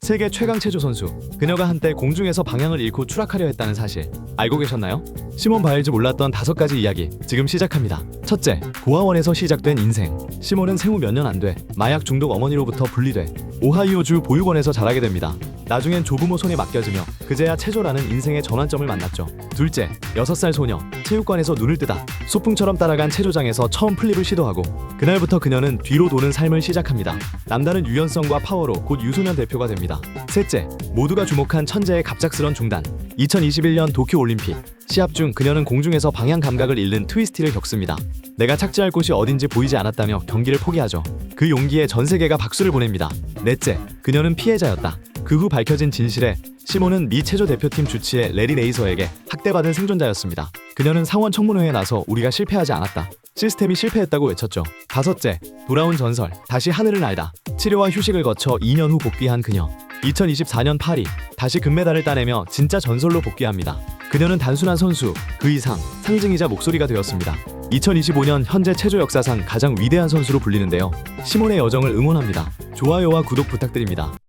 세계 최강 체조 선수. 그녀가 한때 공중에서 방향을 잃고 추락하려 했다는 사실 알고 계셨나요? 시몬 바일즈 몰랐던 다섯 가지 이야기 지금 시작합니다. 첫째, 고아원에서 시작된 인생. 시몬은 생후 몇 년 안 돼 마약 중독 어머니로부터 분리돼 오하이오주 보육원에서 자라게 됩니다. 나중엔 조부모 손에 맡겨지며 그제야 체조라는 인생의 전환점을 만났죠. 둘째, 6살 소녀. 체육관에서 눈을 뜨다 소풍처럼 따라간 체조장에서 처음 플립을 시도하고 그날부터 그녀는 뒤로 도는 삶을 시작합니다. 남다른 유연성과 파워로 곧 유소년 대표가 됩니다. 셋째, 모두가 주목한 천재의 갑작스런 중단. 2021년 도쿄 올림픽 시합 중 그녀는 공중에서 방향 감각을 잃는 트위스티를 겪습니다. 내가 착지할 곳이 어딘지 보이지 않았다며 경기를 포기하죠. 그 용기에 전 세계가 박수를 보냅니다. 넷째, 그녀는 피해자였다. 그 후 밝혀진 진실에 시몬은 미 체조 대표팀 주치의 레리 레이서에게 학대받은 생존자였습니다. 그녀는 상원 청문회에 나서 우리가 실패하지 않았다. 시스템이 실패했다고 외쳤죠. 다섯째, 돌아온 전설. 다시 하늘을 날다. 치료와 휴식을 거쳐 2년 후 복귀한 그녀. 2024년 파리. 다시 금메달을 따내며 진짜 전설로 복귀합니다. 그녀는 단순한 선수, 그 이상 상징이자 목소리가 되었습니다. 2025년 현재 체조 역사상 가장 위대한 선수로 불리는데요. 시몬의 여정을 응원합니다. 좋아요와 구독 부탁드립니다.